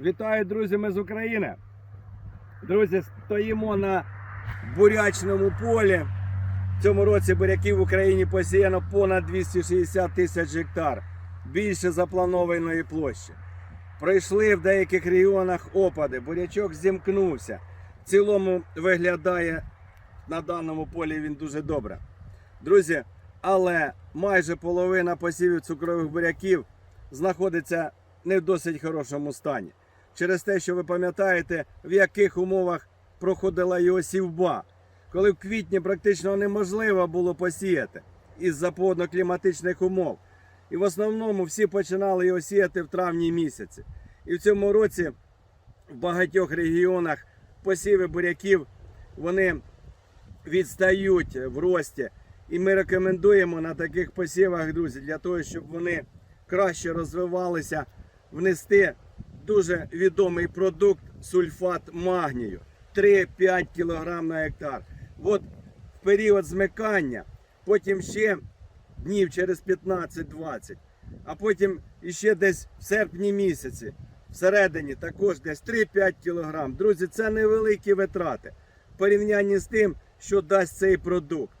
Вітаю, друзі, ми з України. Друзі, стоїмо на бурячному полі. В цьому році буряків в Україні посіяно понад 260 тисяч гектар, більше запланованої площі. Пройшли в деяких регіонах опади, бурячок зімкнувся. В цілому виглядає на даному полі він дуже добре. Друзі, але майже половина посівів цукрових буряків знаходиться не в досить хорошому стані. Через те, що ви пам'ятаєте, в яких умовах проходила його сівба, коли в квітні практично неможливо було посіяти із-за погодно-кліматичних умов. І в основному всі починали його сіяти в травні місяці. І в цьому році в багатьох регіонах посіви буряків вони відстають в рості. І ми рекомендуємо на таких посівах, друзі, для того, щоб вони краще розвивалися, внести дуже відомий продукт сульфат магнію 3-5 кг на гектар. От в період змикання, потім ще днів через 15-20, а потім іще десь в серпні місяці, всередині також десь 3-5 кг. Друзі, це невеликі витрати в порівнянні з тим, що дасть цей продукт.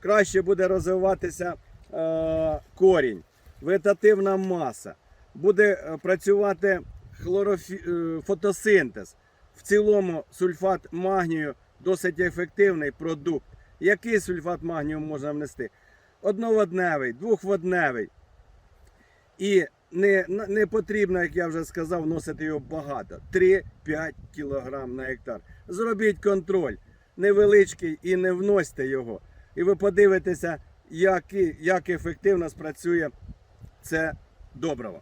Краще буде розвиватися е, корінь, вегетативна маса, буде е, працювати хлорофі... е, фотосинтез. В цілому сульфат магнію досить ефективний продукт. Який сульфат магнію можна внести? Одноводневий, двохводневий. І не, не потрібно, як я вже сказав, вносити його багато. 3-5 кг на гектар. Зробіть контроль невеличкий і не вносьте його. І ви подивитеся, як, як ефективно спрацює це добриво.